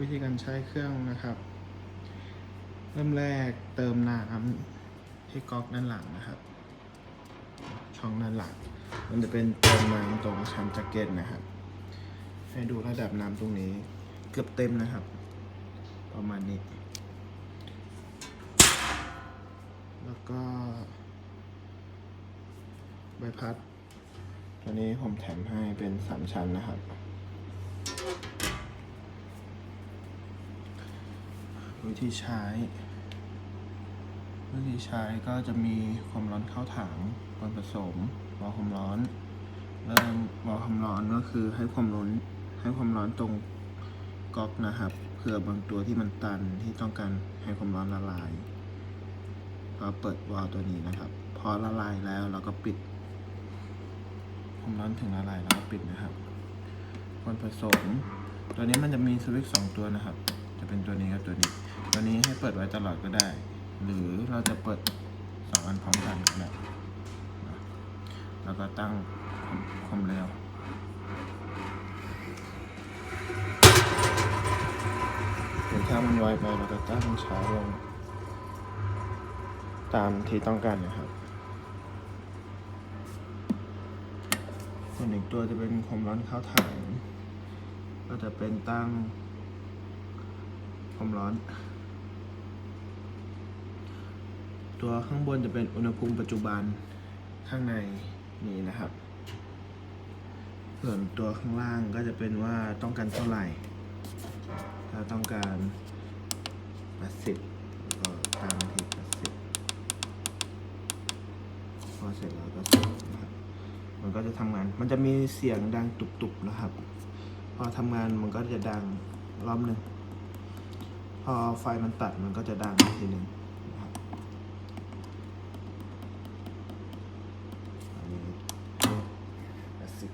วิธีการใช้เครื่องนะครับ เริ่มแรกเติมน้ำที่ก๊อกด้านหลังนะครับ ช่องด้านหลัง มันจะเป็นเติมน้ำตรงชั้นแจ็คเก็ตนะครับ ให้ดูระดับน้ำตรงนี้เกือบเต็มนะครับ ประมาณนี้ แล้วก็ใบพัดตัวนี้ผมแถมให้เป็นสามชั้นนะครับ วิธีใช้ วิธีใช้ก็จะมีความร้อนเข้าถังก่อนผสมวาล์วความร้อนเริ่มวาล์วความร้อนก็คือให้ความร้อนให้ความร้อนตรงก๊อกนะครับเผื่อบางตัวที่มันตันที่ต้องการให้ความร้อนละลายก็เปิดวาล์วตัวนี้นะครับ พอละลายแล้วเราก็ปิดความร้อนถึงละลายแล้วก็ปิดนะครับควรผสม ตัวนี้มันจะมีสวิตช์สองตัวนะครับ จะเป็นตัวนี้กับตัวนี้ ปิดไว้ตลอดก็ได้ หรือเราจะเปิดสองอันพร้อมกันก็ได้แล้วก็ตั้งความเร็วเดี๋ยวถ้ามันไวไปเราก็ตั้งช้าลง ตามที่ต้องการนะครับส่วนอีกตัวจะเป็นความร้อนเข้าถังก็จะเป็นตั้งความร้อน ตัวข้างบนจะเป็นอุณหภูมิปัจจุบันข้างในนี้นะครับ ส่วนตัวข้างล่างก็จะเป็นว่าต้องการเท่าไหร่ ถ้าต้องการ80ก็ตั้งที่80พอเสร็จแล้วก็เสร็จนะครับ มันก็จะทำงาน มันจะมีเสียงดังตุบๆนะครับ พอทำงานมันก็จะดังรอบหนึ่งพอไฟมันตัดมันก็จะดังอีกทีหนึ่งนะครับอันนี้แปดสิบ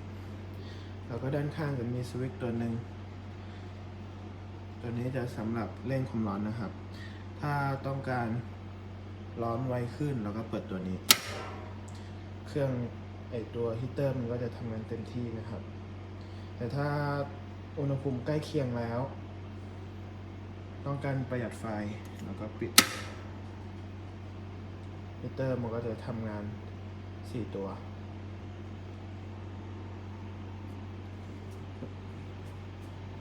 แล้วก็ด้านข้างจะมีสวิตช์ตัวหนึ่ง ตัวนี้จะสำหรับเร่งความร้อนนะครับ ถ้าต้องการร้อนไวขึ้นเราก็เปิดตัวนี้ เครื่องไอตัวฮีเตอร์มันก็จะทำงานเต็มที่นะครับ แต่ถ้าอุณหภูมิใกล้เคียงแล้ว ต้องการประหยัดไฟเราก็ปิดฮีเตอร์มันก็จะทำงาน 4 ตัว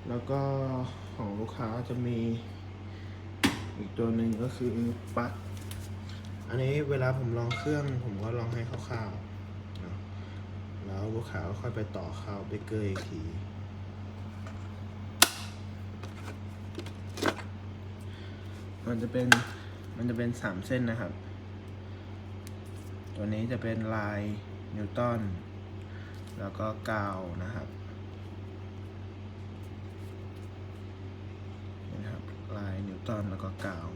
แล้วก็ของลูกค้าจะมี อีกตัวหนึ่งก็คือปลั๊กอันนี้เวลาผมลองเครื่อง ผมก็ลองให้คร่าวๆนะแล้วลูกค้าก็ค่อยไปต่อเข้าเบเกอร์อีกทีมันจะเป็นมันจะเป็นสามเส้นนะครับ ตัวนี้จะเป็นลายนิวตันแล้วก็กาวนะครับ ตามแล้วก็กาว